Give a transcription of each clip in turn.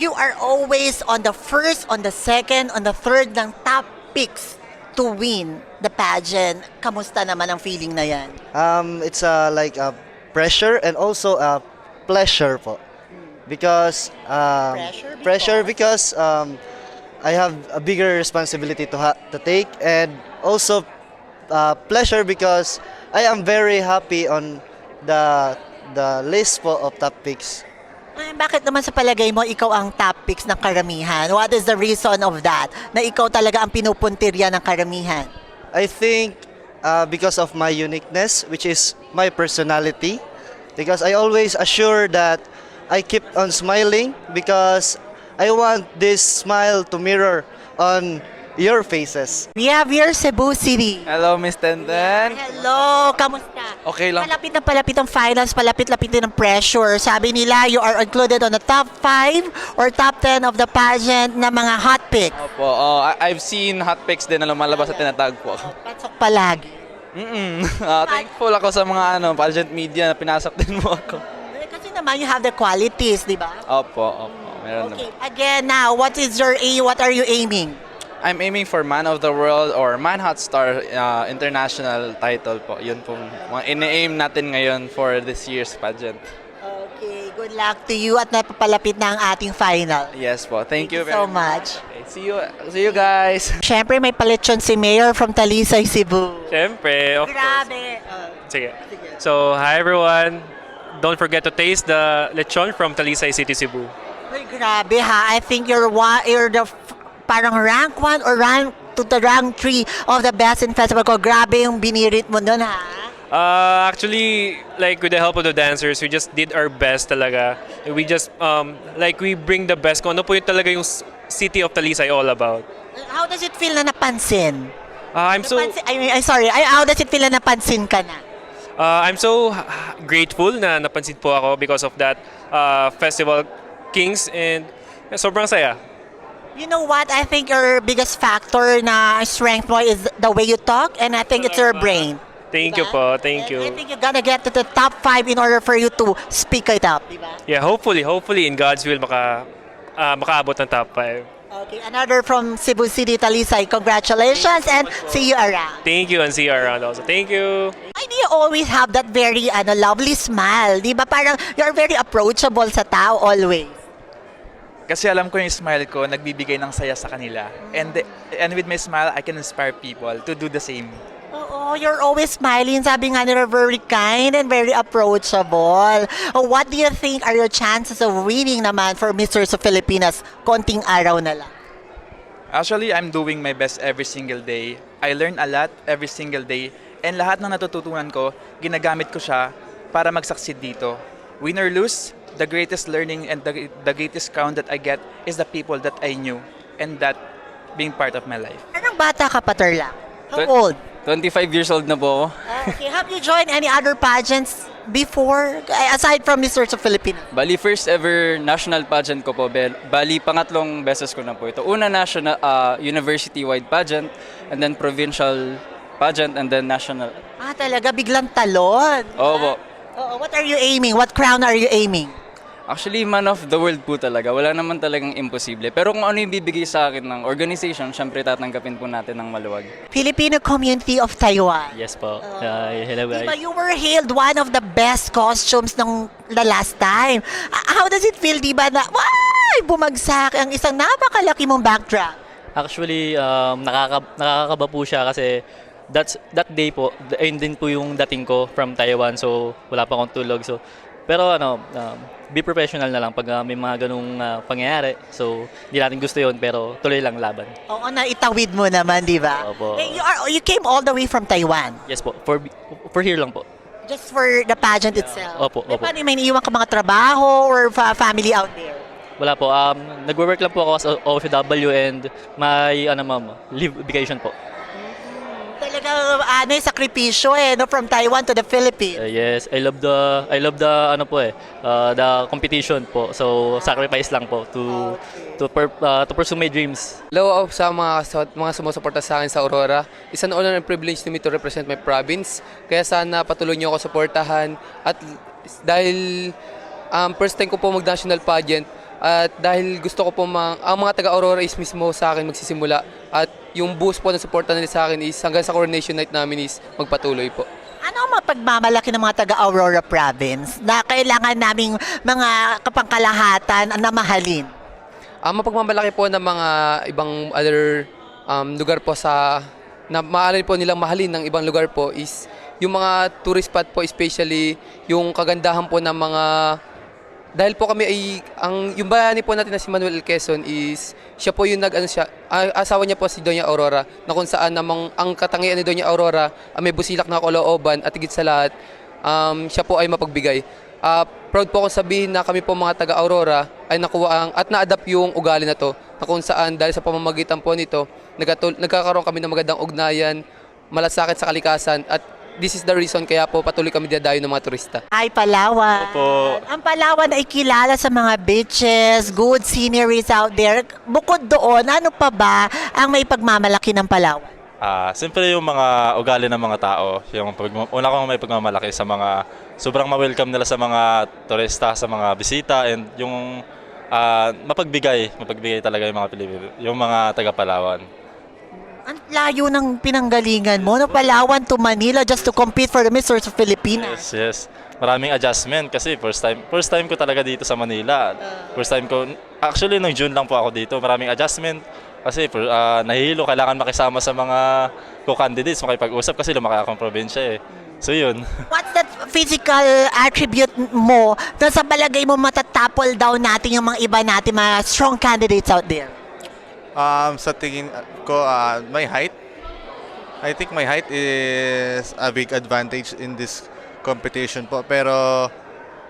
You are always on the first, on the second, on the third ng top picks to win the pageant. Kamusta naman ang feeling na yan? Um, it's uh, like a pressure and also a pleasure po. Because um, Pressure pressure because um, I have a bigger responsibility to ha- to take and also uh, pleasure because I am very happy on the the list po of top picks. Ay, bakit naman sa palagay mo ikaw ang top picks ng karamihan? What is the reason of that? Na ikaw talaga ang pinupuntirya ng karamihan? I think uh, because of my uniqueness, which is my personality, because I always assure that I keep on smiling because I want this smile to mirror on your faces. We have here Cebu City. Hello, Miss Tenden. Hello, kamusta? Okay lang. Palapit na palapit ang finals, palapit-lapit din ang pressure. Sabi nila, you are included on the top 5 or top 10 of the pageant na mga hot pick. Opo, oh, I- I've seen hot pics din na lumalabas at tinatag po. Patsok palagi. Mm-mm. Ah, thankful ako sa mga ano, pageant media na pinasok din mo ako. Eh, Kasi naman, you have the qualities, di ba? Opo, opo. Meron Okay, naman. again now, what is your aim? What are you aiming? I'm aiming for Man of the World or Man Hot Star uh, international title po. Yun pong mga ine-aim natin ngayon for this year's pageant. Okay, good luck to you at napapalapit na ang ating final. Yes po. Thank, you, very so much. Okay, see you see you guys. Siyempre, may palitsyon si Mayor from Talisay, Cebu. Siyempre, of Grabe. Uh, Sige. So, hi everyone. Don't forget to taste the lechon from Talisay City, Cebu. Uy, grabe ha. I think you're one, you're the parang rank 1 or rank to the rank 3 of the best in festival ko. Grabe yung binirit mo dun ha. Uh, actually, like with the help of the dancers, we just did our best talaga. We just, um, like we bring the best kung ano po yung talaga yung city of Talisay all about. How does it feel na napansin? Uh, I'm so, napansin I mean, I'm sorry. Ay, how does it feel na napansin ka na? uh, I'm so grateful na napansin po ako because of that uh, festival Kings and sobrang saya. You know what? I think your biggest factor na strength mo is the way you talk and I think it's your brain. Thank you Diba? po, thank And I you. think you're gonna get to the top 5 in order for you to speak it up. Diba? Yeah, hopefully, hopefully in God's will maka, uh, makaabot ng top 5. Okay, another from Cebu City, Talisay. Congratulations and see you around. Thank you and see you around also. Thank you. Why do you always have that very ano, lovely smile? Di ba parang you're very approachable sa tao always? Kasi alam ko yung smile ko, nagbibigay ng saya sa kanila. And, and with my smile, I can inspire people to do the same. Oo, you're always smiling. Sabi nga nila, very kind and very approachable. Oh, what do you think are your chances of winning naman for Mr. sa Filipinas? Konting araw na lang. Actually, I'm doing my best every single day. I learn a lot every single day. And lahat ng natututunan ko, ginagamit ko siya para mag-succeed dito. Win or lose, the greatest learning and the, the greatest crown that I get is the people that I knew. And that being part of my life. Anong bata ka pa, Terla? How Twen- old? 25 years old na po ako. Ah, okay, have you joined any other pageants before? Aside from Mr. sa Filipinas? Bali, first ever national pageant ko po. Bel- Bali, pangatlong beses ko na po ito. Una, national, ah, university-wide pageant, and then provincial pageant, and then national. Ah, talaga, biglang talon. Opo. Oo, what are you aiming? What crown are you aiming? Actually, man of the world po talaga. Wala naman talagang imposible. Pero kung ano yung bibigay sa akin ng organization, syempre tatanggapin po natin ng maluwag. Filipino Community of Taiwan. Yes po. Uh, hello Diba, guys. you were hailed one of the best costumes nung the last time. How does it feel, di ba, na, ay, bumagsak ang isang napakalaki mong backdrop? Actually, um, nakaka nakakaba po siya kasi that's that day po, ayun din po yung dating ko from Taiwan. So, wala pa akong tulog. So, pero ano, um, be professional na lang pag uh, may mga ganung uh, pangyayari. So, hindi natin gusto yun pero tuloy lang laban. Oo, na itawid mo naman, di ba? Opo. Eh, you, are, you came all the way from Taiwan. Yes po. For for here lang po. Just for the pageant itself. Opo, Eh, opo. paano may iniiwan ka mga trabaho or fa- family out there? Wala po. Um, nagwo-work lang po ako as OFW and may ano ma'am, leave vacation po. Talaga, ano yung sakripisyo eh, no? From Taiwan to the Philippines. Uh, yes, I love the I love the ano po eh, uh, the competition po. So sacrifice lang po to to per, uh, to pursue my dreams. Hello sa mga sa- mga sumusuporta sa akin sa Aurora. It's an honor and privilege to me to represent my province. Kaya sana patuloy niyo ako suportahan at dahil um, first time ko po mag-national pageant, At dahil gusto ko po mga, ang mga taga-Aurora is mismo sa akin magsisimula. At yung boost po ng suporta nila sa akin is hanggang sa coronation night namin is magpatuloy po. Ano ang mapagmamalaki ng mga taga-Aurora Province na kailangan naming mga kapangkalahatan na mahalin? Ang mapagmamalaki po ng mga ibang other um, lugar po sa na maaari po nilang mahalin ng ibang lugar po is yung mga tourist spot po especially yung kagandahan po ng mga dahil po kami ay ang yung bayani po natin na si Manuel. Quezon is siya po yung nag ano siya asawa niya po si Doña Aurora na kung saan namang ang katangian ni Doña Aurora ay may busilak na kalooban at higit sa lahat um, siya po ay mapagbigay. Ah, proud po akong sabihin na kami po mga taga Aurora ay nakuha ang at na-adapt yung ugali na to na kung saan dahil sa pamamagitan po nito nagkakaroon kami ng magandang ugnayan malasakit sa kalikasan at this is the reason kaya po patuloy kami dadayo ng mga turista. Ay, Palawan. Opo. Ang Palawan ay kilala sa mga beaches, good sceneries out there. Bukod doon, ano pa ba ang may pagmamalaki ng Palawan? Ah, siyempre yung mga ugali ng mga tao, yung pag, una kong may pagmamalaki sa mga sobrang ma-welcome nila sa mga turista, sa mga bisita and yung ah, mapagbigay, mapagbigay talaga yung mga Pilipino, yung mga taga Palawan. Ang layo ng pinanggalingan mo, no Palawan to Manila just to compete for the Mr. Pilipinas. Yes, yes. Maraming adjustment kasi first time first time ko talaga dito sa Manila. First time ko actually nung June lang po ako dito. Maraming adjustment kasi for, ah, nahihilo kailangan makisama sa mga co-candidates, makipag-usap kasi lumaki akong probinsya eh. So yun. What's that physical attribute mo na sa palagay mo matatapol down natin yung mga iba natin, mga strong candidates out there? Um, sa tingin ko, uh, my height. I think my height is a big advantage in this competition po. Pero,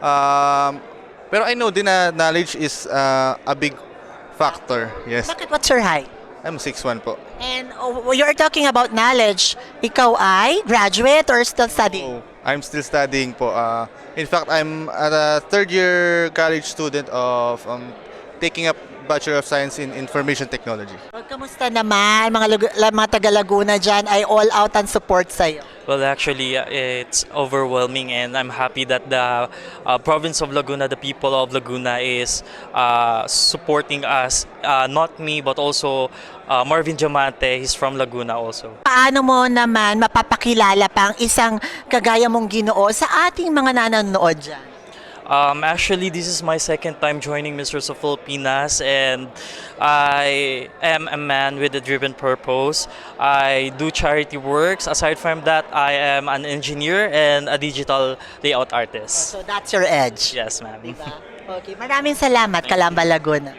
um, pero I know din na knowledge is uh, a big factor. Yes. Bakit what's your height? I'm 6'1 po. And oh, you're talking about knowledge. Ikaw ay graduate or still studying? So, I'm still studying po. Uh, in fact, I'm a third year college student of um, taking up Bachelor of Science in Information Technology. Well, kamusta naman? Mga, mga taga-Laguna dyan ay all out ang support sa'yo. Well, actually, uh, it's overwhelming, and I'm happy that the uh, province of Laguna, the people of Laguna, is uh, supporting us. Uh, not me, but also uh, Marvin Diamante. He's from Laguna also. Paano mo naman mapapakilala pa ang isang kagaya mong ginoo sa ating mga nanonood dyan? Um, actually, this is my second time joining Mr. of Filipinas, and I am a man with a driven purpose. I do charity works. Aside from that, I am an engineer and a digital layout artist. So that's your edge. Yes, ma'am. Diba? Okay, maraming salamat, Kalamba Laguna.